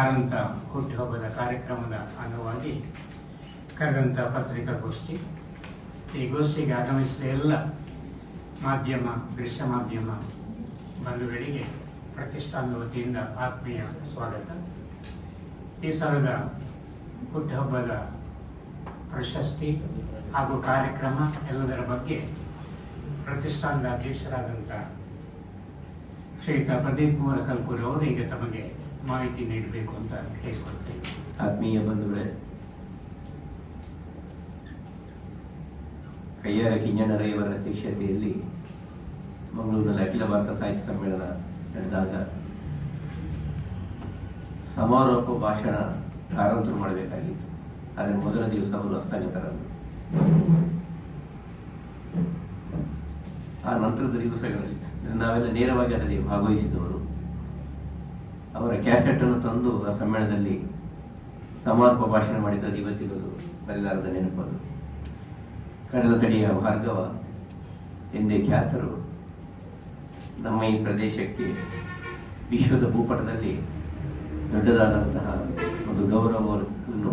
ಕಾರಂತ ಹುಟ್ಟುಹಬ್ಬದ ಕಾರ್ಯಕ್ರಮದ ಅಂಗವಾಗಿ ಕರೆದಂಥ ಪತ್ರಿಕಾಗೋಷ್ಠಿ. ಈ ಗೋಷ್ಠಿಗೆ ಆಗಮಿಸಿದ ಎಲ್ಲ ಮಾಧ್ಯಮ, ದೃಶ್ಯ ಮಾಧ್ಯಮ ಬಂಧುಗಳಿಗೆ ಪ್ರತಿಷ್ಠಾನದ ವತಿಯಿಂದ ಆತ್ಮೀಯ ಸ್ವಾಗತ. ಈ ಸಲದ ಹುಟ್ಟುಹಬ್ಬದ ಪ್ರಶಸ್ತಿ ಹಾಗೂ ಕಾರ್ಯಕ್ರಮ ಎಲ್ಲದರ ಬಗ್ಗೆ ಪ್ರತಿಷ್ಠಾನದ ಅಧ್ಯಕ್ಷರಾದಂಥ ಶ್ರೀಯುತ ಪ್ರದೀಪ್ ಕುಮಾರ ಕಲ್ಕೂರಿ ಅವರು ಈಗ ತಮಗೆ ಮಾಹಿತಿ ನೀಡಬೇಕು ಅಂತ ಕೇಳಿಕೊಳ್ತೇನೆ ಆತ್ಮೀಯ ಬಂಧುಗಳೇ ಕೈಯಾರ ಕಿಂಜಣ್ಣರಯ್ಯವರ ಅಧ್ಯಕ್ಷತೆಯಲ್ಲಿ ಮಂಗಳೂರಿನಲ್ಲಿ ಅಖಿಲ ಭಾರತ ಸಾಹಿತ್ಯ ಸಮ್ಮೇಳನ ನಡೆದಾಗ ಸಮಾರೋಪ ಭಾಷಣ ಪ್ರಾರಂಭ ಮಾಡಬೇಕಾಗಿತ್ತು. ಆದರೆ ಮೊದಲ ದಿವಸ ಅವರು ಹಸ್ತಗತರರು ಆ ನಂತರದ ದಿವಸಗಳಲ್ಲಿ ನಾವೆಲ್ಲ ನೇರವಾಗಿ ಅದರಲ್ಲಿ ಭಾಗವಹಿಸಿದವರು. ಅವರ ಕ್ಯಾಸೆಟ್ ಅನ್ನು ತಂದು ಆ ಸಮ್ಮೇಳನದಲ್ಲಿ ಸಮಾರೋಪ ಭಾಷಣ ಮಾಡಿದ್ದದು ಇವತ್ತಿಗದು ಬರೆದಾರದ ನೆನಪದು ಕಡಲ ತಡಿಯ ಭಾರ್ಗವ ಎಂದೇ ಖ್ಯಾತರು ನಮ್ಮ ಈ ಪ್ರದೇಶಕ್ಕೆ ವಿಶ್ವದ ಭೂಪಟದಲ್ಲಿ ದೊಡ್ಡದಾದಂತಹ ಒಂದು ಗೌರವವನ್ನು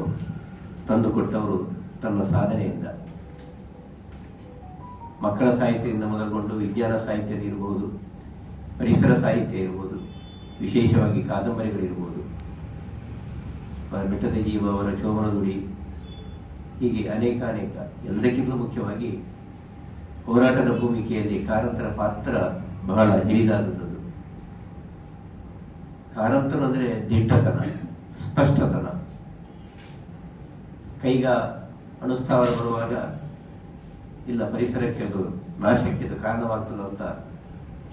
ತಂದುಕೊಟ್ಟವರು ತನ್ನ ಸಾಧನೆಯಿಂದ. ಮಕ್ಕಳ ಸಾಹಿತ್ಯದಿಂದ ಮೊದಲುಗೊಂಡು ವಿಜ್ಞಾನ ಸಾಹಿತ್ಯ ಇರಬಹುದು ಪರಿಸರ ಸಾಹಿತ್ಯ ಇರ್ಬೋದು ವಿಶೇಷವಾಗಿ ಕಾದಂಬರಿಗಳಿರ್ಬೋದು. ಬಿಟ್ಟದ ಜೀವ, ಅವರ ಚೋಮನ ನುಡಿ ಹೀಗೆ ಅನೇಕ ಅನೇಕ. ಎಲ್ಲಕ್ಕಿಂತ ಮುಖ್ಯವಾಗಿ ಹೋರಾಟದ ಭೂಮಿಕೆಯಲ್ಲಿ ಕಾರಂತರ ಪಾತ್ರ ಬಹಳ ಹಿರಿದಾದದ್ದು ಕಾರಂತರು ಅಂದರೆ ದಿಟ್ಟತನ, ಸ್ಪಷ್ಟತನ. ಕೈಗ ಅನುಸ್ಥಾವರ ಬರುವಾಗ ಇಲ್ಲ, ಪರಿಸರಕ್ಕೆ ಅದು ನಾಶಕ್ಕೆ ಕಾರಣವಾಗ್ತದೆ ಅಂತ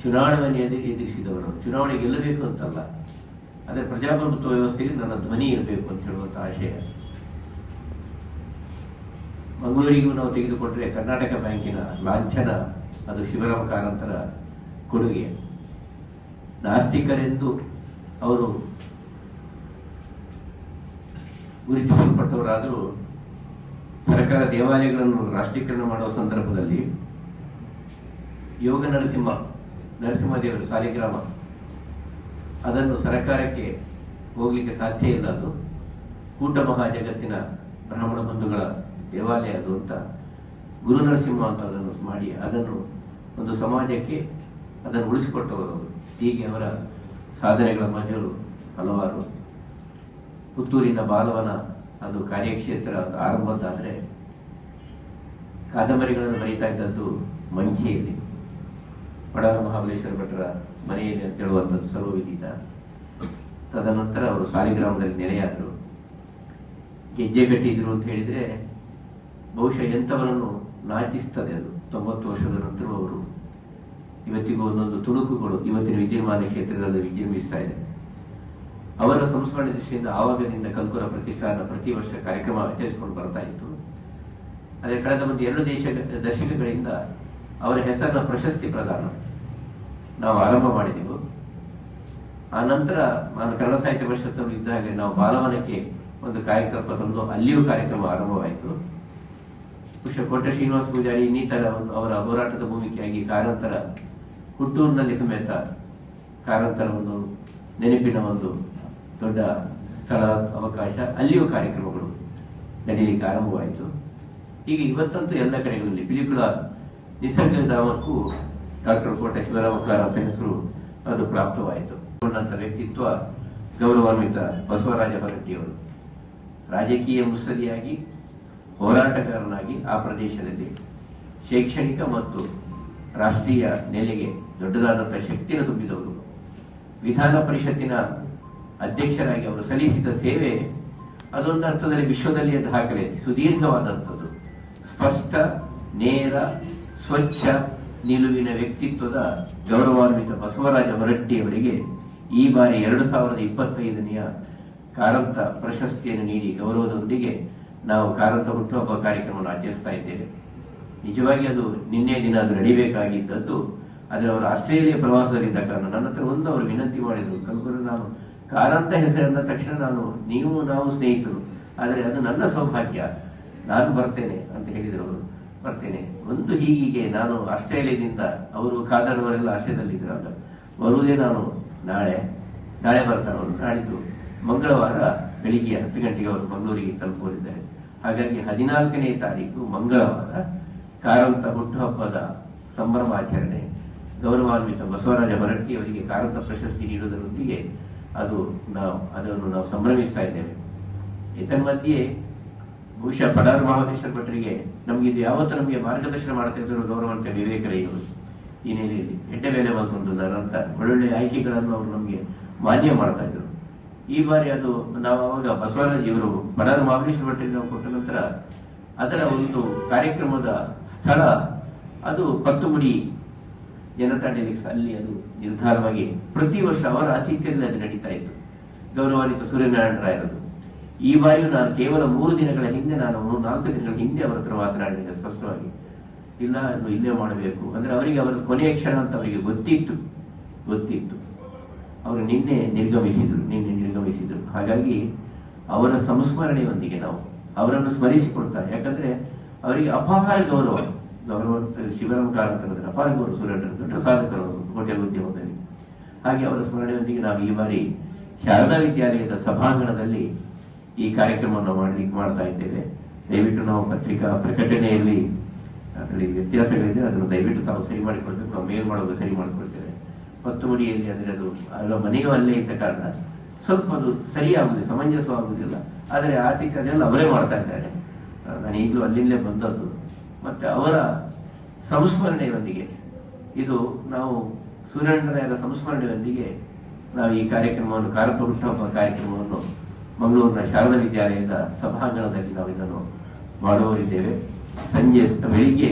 ಚುನಾವಣೆಯನ್ನು ಎದುರು ಎದುರಿಸಿದವರು ಚುನಾವಣೆ ಗೆಲ್ಲಬೇಕು ಅಂತಲ್ಲ. ಆದರೆ ಪ್ರಜಾಪ್ರಭುತ್ವ ವ್ಯವಸ್ಥೆಯಲ್ಲಿ ನನ್ನ ಧ್ವನಿ ಇರಬೇಕು ಅಂತ ಹೇಳುವಂತ ಆಶಯ. ಮಂಗಳೂರಿಗೂ ನಾವು ತೆಗೆದುಕೊಂಡ್ರೆ ಕರ್ನಾಟಕ ಬ್ಯಾಂಕಿನ ಲಾಂಛನ, ಅದು ಶಿವರಾಮ ಕಾರಂತರ ಕೊಡುಗೆ. ನಾಸ್ತಿಕರೆಂದು ಅವರು ಗುರುತಿಸಲ್ಪಟ್ಟವರಾದರೂ ಸರ್ಕಾರ ದೇವಾಲಯಗಳನ್ನು ರಾಷ್ಟ್ರೀಕರಣ ಮಾಡುವ ಸಂದರ್ಭದಲ್ಲಿ ಯೋಗ ನರಸಿಂಹ ನರಸಿಂಹದೇವರು ಸಾಲಿಗ್ರಾಮ. ಅದನ್ನು ಸರ್ಕಾರಕ್ಕೆ ಹೋಗ್ಲಿಕ್ಕೆ ಸಾಧ್ಯ ಇಲ್ಲ ಅದು. ಕೂಟ ಮಹಾಜಗತ್ತಿನ ಬ್ರಾಹ್ಮಣ ಬಂಧುಗಳ ದೇವಾಲಯ ಅದು ಅಂತ. ಗುರು ನರಸಿಂಹ ಅಂತ ಅದನ್ನು ಮಾಡಿ ಅದನ್ನು ಒಂದು ಸಮಾಜಕ್ಕೆ ಅದನ್ನು ಉಳಿಸಿಕೊಟ್ಟವರು. ಹೀಗೆ ಅವರ ಸಾಧನೆಗಳ ಮಜಲು ಹಲವಾರು. ಪುತ್ತೂರಿನ ಬಾಲವನ ಅದು ಕಾರ್ಯಕ್ಷೇತ್ರ ಆರಂಭದ್ದಾದರೆ ಕಾದಂಬರಿಗಳನ್ನು ಬರೀತಾ ಇದ್ದದ್ದು ಮಂಚಿಯಲ್ಲಿ. ಬಡವರ ಮಹಾಬಲೇಶ್ವರ ಭಟ್ರ ಮನೆಯಲ್ಲಿ ಅಂತ ಹೇಳುವಂಥದ್ದು ಸರ್ವವಿದಿತ ತದನಂತರ ಅವರು ಸಾಲಿಗ್ರಾಮದಲ್ಲಿ ನೆಲೆಯಾದರು. ಗೆಜ್ಜೆ ಕಟ್ಟಿದ್ರು ಅಂತ ಹೇಳಿದ್ರೆ ಬಹುಶಃ ಎಂಥವರನ್ನು ನಾಚಿಸ್ತದೆ ಅದು. ತೊಂಬತ್ತು ವರ್ಷದ ನಂತರ ಅವರು ಇವತ್ತಿಗೂ ಒಂದೊಂದು ತುಣುಕುಗಳು ಇವತ್ತಿನ ವಿದ್ಯುನ್ಮಾನ ಕ್ಷೇತ್ರದಲ್ಲಿ ವಿಜೃಂಭಿಸ್ತಾ ಇದೆ. ಅವರ ಸಂಸ್ಮರಣೆ ದೃಷ್ಟಿಯಿಂದ ಆವಾಗದಿಂದ ಕಲ್ಕುರ ಪ್ರತಿಷ್ಠಾನ ಪ್ರತಿ ವರ್ಷ ಕಾರ್ಯಕ್ರಮ ಆಚರಿಸಿಕೊಂಡು ಬರ್ತಾ ಇತ್ತು. ಅದೇ ಕಳೆದ ಒಂದು ಎರಡು ದೇಶ ದಶಕಗಳಿಂದ ಅವರ ಹೆಸರಿನ ಪ್ರಶಸ್ತಿ ಪ್ರದಾನ. ನಾವು ಆರಂಭ ಮಾಡಿದೆವು. ಆ ನಂತರ ನಾನು ಕನ್ನಡ ಸಾಹಿತ್ಯ ಪರಿಷತ್ತಲ್ಲಿ ಇದ್ದಾಗ ನಾವು ಬಾಲವನಕ್ಕೆ ಒಂದು ಕಾರ್ಯಕ್ರಮ ತಂದು, ಅಲ್ಲಿಯೂ ಕಾರ್ಯಕ್ರಮ ಆರಂಭವಾಯಿತು. ಬಹುಶಃ ಕೋಟೆ ಶ್ರೀನಿವಾಸ ಪೂಜಾರಿ ಇನ್ನಿತರ ಒಂದು ಅವರ ಹೋರಾಟದ ಭೂಮಿಕೆಯಾಗಿ ಕಾರಂತರ ಹುಟ್ಟೂರಿನಲ್ಲಿ ಸಮೇತ ಕಾರಂತರ ಒಂದು ನೆನಪಿನ ಒಂದು ದೊಡ್ಡ ಸ್ಥಳ, ಅವಕಾಶ, ಅಲ್ಲಿಯೂ ಕಾರ್ಯಕ್ರಮಗಳು ನಡೆಯಲಿಕ್ಕೆ ಆರಂಭವಾಯಿತು. ಈಗ ಇವತ್ತಂತೂ ಎಲ್ಲ ಕಡೆಗಳಲ್ಲಿ ಪಿಲಿಕುಳ ನಿಸರ್ಗಧಾಮಕ್ಕೂ ಡಾಕ್ಟರ್ ಕೋಟೆ ಶಿವರಾಮಕಾರ ಹೆಸರು ಅದು ಪ್ರಾಪ್ತವಾಯಿತು. ವ್ಯಕ್ತಿತ್ವ ಗೌರವಾನ್ವಿತ ಬಸವರಾಜ ಹೊರಟ್ಟಿಯವರು. ರಾಜಕೀಯ ಮುತ್ಸದಿಯಾಗಿ ಹೋರಾಟಗಾರನಾಗಿ ಆ ಪ್ರದೇಶದಲ್ಲಿ ಶೈಕ್ಷಣಿಕ ಮತ್ತು ರಾಷ್ಟ್ರೀಯ ನೆಲೆಗೆ ದೊಡ್ಡದಾದಂಥ ಶಕ್ತಿಯನ್ನು ತುಂಬಿದವರು. ವಿಧಾನ ಪರಿಷತ್ತಿನ ಅಧ್ಯಕ್ಷರಾಗಿ ಅವರು ಸಲ್ಲಿಸಿದ ಸೇವೆ ಅದೊಂದು ಅರ್ಥದಲ್ಲಿ ವಿಶ್ವದಲ್ಲಿ ದಾಖಲೆ ಸುದೀರ್ಘವಾದಂಥದ್ದು. ಸ್ಪಷ್ಟ, ನೇರ ಸ್ವಚ್ಛ ನಿಲುವಿನ ವ್ಯಕ್ತಿತ್ವದ ಗೌರವಾನ್ವಿತ ಬಸವರಾಜ ಹೊರಟ್ಟಿಯವರಿಗೆ ಈ ಬಾರಿ ಎರಡು ಸಾವಿರದ ಇಪ್ಪತ್ತೈದನೆಯ ಕಾರಂತ ಪ್ರಶಸ್ತಿಯನ್ನು ನೀಡಿ ಗೌರವದೊಂದಿಗೆ ನಾವು ಕಾರಂತ ಹುಟ್ಟುಹಬ್ಬ ಕಾರ್ಯಕ್ರಮವನ್ನು ಆಚರಿಸ್ತಾ ಇದ್ದೇವೆ. ನಿಜವಾಗಿ ಅದು ನಿನ್ನೆ ದಿನ ಅದು ನಡಿಬೇಕಾಗಿದ್ದದ್ದು, ಆದರೆ ಅವರು ಆಸ್ಟ್ರೇಲಿಯಾ ಪ್ರವಾಸದಲ್ಲಿದ್ದ ಕಾರಣ ನನ್ನ ಹತ್ರ ಒಂದು ಅವರು ವಿನಂತಿ ಮಾಡಿದರು ಕಲ್ಪರು ನಾನು ಕಾರಂತ ಹೆಸರಿನ ತಕ್ಷಣ ನಾನು ನೀವು ನಾವು ಸ್ನೇಹಿತರು, ಆದರೆ ಅದು ನನ್ನ ಸೌಭಾಗ್ಯ, ನಾನು ಬರ್ತೇನೆ ಅಂತ ಹೇಳಿದರು ಅವರು. ಬರ್ತೇನೆ ಒಂದು ಹೀಗಿಗೆ ನಾನು ಆಸ್ಟ್ರೇಲಿಯಾದಿಂದ, ಅವರು ಕಾದರ್ವರೆಲ್ಲ ಆಶ್ರಯದಲ್ಲಿದ್ದರು ಆಗ ಬರುವುದೇ ನಾನು ನಾಳೆ ನಾಳೆ ಬರ್ತಾರೆ ಅವರು. ನಾಡಿದ್ದು ಮಂಗಳವಾರ ಬೆಳಿಗ್ಗೆ ಹತ್ತು ಗಂಟೆಗೆ ಅವರು ಮಂಗಳೂರಿಗೆ ತಲುಪಲಿದ್ದಾರೆ ಹಾಗಾಗಿ ಹದಿನಾಲ್ಕನೇ ತಾರೀಕು ಮಂಗಳವಾರ ಕಾರಂತ ಹುಟ್ಟುಹಬ್ಬದ ಸಂಭ್ರಮಾಚರಣೆ ಗೌರವಾನ್ವಿತ ಬಸವರಾಜ ಹೊರಟ್ಟಿ ಅವರಿಗೆ ಕಾರಂತ ಪ್ರಶಸ್ತಿ ನೀಡುವುದರೊಂದಿಗೆ ಅದು ನಾವು, ಅದನ್ನು ನಾವು ಸಂಭ್ರಮಿಸ್ತಾ ಇದ್ದೇವೆ. ಏತನ್ಮಧ್ಯೆ ಬಹುಶಃ ಪದಾರ್ ಮಹಾದೇಶ್ವರ ಭಟ್ರಿಗೆ ನಮ್ಗೆ ಇದು ಯಾವತ್ತು ನಮಗೆ ಮಾರ್ಗದರ್ಶನ ಮಾಡ್ತಾ ಇದ್ರು ಗೌರವಂತ ವಿವೇಕರಯ್ಯವರು ಈ ನೆಲೆಯಲ್ಲಿ ಎಡ್ಡೆ ಮೇಲೆ ಬಂದು ಅಂತ ಒಳ್ಳೊಳ್ಳೆ ಆಯ್ಕೆಗಳನ್ನು ಅವರು ನಮಗೆ ಮಾನ್ಯ ಮಾಡ್ತಾ ಇದ್ರು. ಈ ಬಾರಿ ಅದು ನಾವು ಅವಾಗ ಬಸವರಾಜ್ ಇವರು ಪದಾರ್ ಮಹಾಬಲೇಶ್ವರ ಭಟ್ರಿಗೆ ನಾವು ಕೊಟ್ಟ ನಂತರ ಅದರ ಒಂದು ಕಾರ್ಯಕ್ರಮದ ಸ್ಥಳ ಅದು ಪತ್ತುಮುಡಿ ಜನತಾ ಡೆಲಿಕ್ಸ್ ಅಲ್ಲಿ ಅದು ನಿರ್ಧಾರವಾಗಿ ಪ್ರತಿ ವರ್ಷ ಅವರ ಆತಿಥ್ಯದಲ್ಲಿ ಅದು ನಡೀತಾ ಇತ್ತು. ಗೌರವಾನ್ವಿತ ಸೂರ್ಯನಾರಾಯಣ ರಾಯರದು. ಈ ಬಾರಿಯೂ ನಾನು ಕೇವಲ ಮೂರು ದಿನಗಳ ಹಿಂದೆ ನಾನು ನಾಲ್ಕು ದಿನಗಳ ಹಿಂದೆ ಅವರ ಹತ್ರ ಮಾತನಾಡಿದ್ದೆ ಸ್ಪಷ್ಟವಾಗಿ. ಇಲ್ಲ, ಅದು ಇಲ್ಲೇ ಮಾಡಬೇಕು. ಅಂದ್ರೆ ಅವರಿಗೆ ಅವರ ಕೊನೆಯ ಕ್ಷಣ ಅಂತ ಅವರಿಗೆ ಗೊತ್ತಿತ್ತು. ಗೊತ್ತಿತ್ತು. ಅವರು ನಿನ್ನೆ ನಿರ್ಗಮಿಸಿದ್ರು ನಿನ್ನೆ ನಿರ್ಗಮಿಸಿದ್ರು. ಹಾಗಾಗಿ ಅವರ ಸಂಸ್ಮರಣೆಯೊಂದಿಗೆ ನಾವು ಅವರನ್ನು ಸ್ಮರಿಸಿಕೊಡ್ತಾರೆ ಯಾಕಂದ್ರೆ ಅವರಿಗೆ ಅಪಹಾರ ಗೌರವ. ಗೌರವ ಶಿವರಾಮ ಕಾರಂತರದ್ರ ಅಪಾರ ಗೌರವ. ಸುರೇಂದ್ರ ಸಾಧಕರು ಹೋಟೆಲ್ ಉದ್ಯಮದಲ್ಲಿ. ಹಾಗೆ ಅವರ ಸ್ಮರಣೆಯೊಂದಿಗೆ ನಾವು ಈ ಬಾರಿ ಶಾರದಾ ವಿದ್ಯಾಲಯದ ಸಭಾಂಗಣದಲ್ಲಿ ಈ ಕಾರ್ಯಕ್ರಮವನ್ನು ಮಾಡ್ಲಿಕ್ಕೆ ಮಾಡ್ತಾ ಇದ್ದೇವೆ. ದಯವಿಟ್ಟು ನಾವು ಪತ್ರಿಕಾ ಪ್ರಕಟಣೆಯಲ್ಲಿ, ಅದರಲ್ಲಿ ವ್ಯತ್ಯಾಸಗಳಿದೆ, ಅದನ್ನು ದಯವಿಟ್ಟು ತಾವು ಸರಿ ಮಾಡಿಕೊಳ್ಬೇಕು. ನಾವು ಮೇಲ್ ಮಾಡೋದು ಸರಿ ಮಾಡಿಕೊಳ್ತೇವೆ. ಮತ್ತು ಮುಡಿಯಲ್ಲಿ ಅಂದರೆ ಅದು, ಅಲ್ಲ ಮನೆಯೂ ಅಲ್ಲೇ ಇದ್ದ ಕಾರಣ ಸ್ವಲ್ಪ ಅದು ಸರಿಯಾಗುದಿಲ್ಲ ಸಮಂಜಸವಾಗುವುದಿಲ್ಲ. ಆದರೆ ಆರ್ಥಿಕ ಅದೆಲ್ಲ ಅವರೇ ಮಾಡ್ತಾ ಇದ್ದಾರೆ. ನಾನು ಈಗಲೂ ಅಲ್ಲಿಂದಲೇ ಬಂದದ್ದು. ಮತ್ತೆ ಅವರ ಸಂಸ್ಮರಣೆಯೊಂದಿಗೆ, ಇದು ನಾವು ಸೂರ್ಯಣ್ಣರಾಯರ ಸಂಸ್ಮರಣೆಯೊಂದಿಗೆ ನಾವು ಈ ಕಾರ್ಯಕ್ರಮವನ್ನು ಹುಟ್ಟುಹಬ್ಬ ಕಾರ್ಯಕ್ರಮವನ್ನು ಮಂಗಳೂರಿನ ಶಾರದಾ ವಿದ್ಯಾಲಯದ ಸಭಾಂಗಣದಲ್ಲಿ ನಾವು ಇದನ್ನು ಮಾಡುವವರಿದ್ದೇವೆ. ಸಂಜೆ ಬೆಳಿಗ್ಗೆ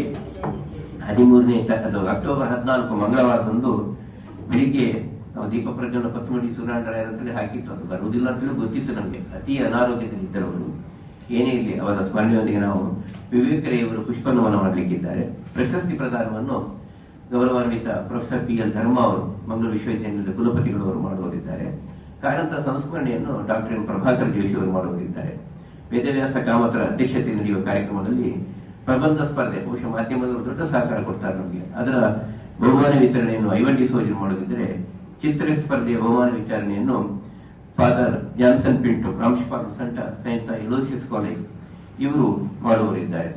ಹದಿಮೂರನೇ ಅದು ಅಕ್ಟೋಬರ್ ಹದಿನಾಲ್ಕು ಮಂಗಳವಾರದಂದು ಬೆಳಿಗ್ಗೆ ನಾವು ದೀಪ ಪ್ರಜ್ವಲ ಪತ್ಮಡಿ ಸೂರ್ಯನಾರಾಯಣ ಅಂತಲೇ ಹಾಕಿತ್ತು. ಅದು ಬರುವುದಿಲ್ಲ ಅಂತಲೂ ಗೊತ್ತಿತ್ತು ನಮಗೆ. ಅತಿ ಅನಾರೋಗ್ಯದಲ್ಲಿದ್ದರು ಅವರು ಏನೇ ಇರಲಿ, ಅವರ ಸ್ಮರಣೆಯೊಂದಿಗೆ ನಾವು ವಿವೇಕರೆಯವರು ಪುಷ್ಪ ನಮನ ಮಾಡಲಿಕ್ಕಿದ್ದಾರೆ. ಪ್ರಶಸ್ತಿ ಪ್ರದಾನವನ್ನು ಗೌರವಾನ್ವಿತ ಪ್ರೊಫೆಸರ್ ಪಿ ಎಲ್ ಧರ್ಮ ಅವರು ಮಂಗಳೂರು ವಿಶ್ವವಿದ್ಯಾಲಯದ ಕುಲಪತಿಗಳು ಅವರು ಮಾಡುವರಿದ್ದಾರೆ ಕಾರಂತ ಸಂಸ್ಮರಣೆಯನ್ನು ಡಾಕ್ಟರ್ ಎನ್ ಪ್ರಭಾಕರ್ ಜೋಶಿ ಅವರು ಮಾಡುತ್ತಿದ್ದಾರೆ. ವೇದವ್ಯಾಸ ಕಾಮತರ ಅಧ್ಯಕ್ಷತೆ ನಡೆಯುವ ಕಾರ್ಯಕ್ರಮದಲ್ಲಿ ಪ್ರಬಂಧ ಸ್ಪರ್ಧೆ, ಬಹುಶಃ ಮಾಧ್ಯಮದವರು ದೊಡ್ಡ ಸಹಕಾರ ಕೊಡ್ತಾರೆ ನಮಗೆ. ಅದರ ಬಹುಮಾನ ವಿತರಣೆಯನ್ನು ಐವನ್ ಸೋಜನ್ ಮಾಡೋದಿದ್ರೆ ಚಿತ್ರ ಸ್ಪರ್ಧೆಯ ಬಹುಮಾನ ವಿತರಣೆಯನ್ನು ಫಾದರ್ ಜಾನ್ಸನ್ ಪಿಂಟು ಪ್ರಾಂಶುಪಾಲ ಸಂಟ ಸೈಂತ ಎಲೋಸಿಯಸ್ ಕಾಲೇಜ್ ಇವರು ಮಾಡುವವರಿದ್ದಾರೆ.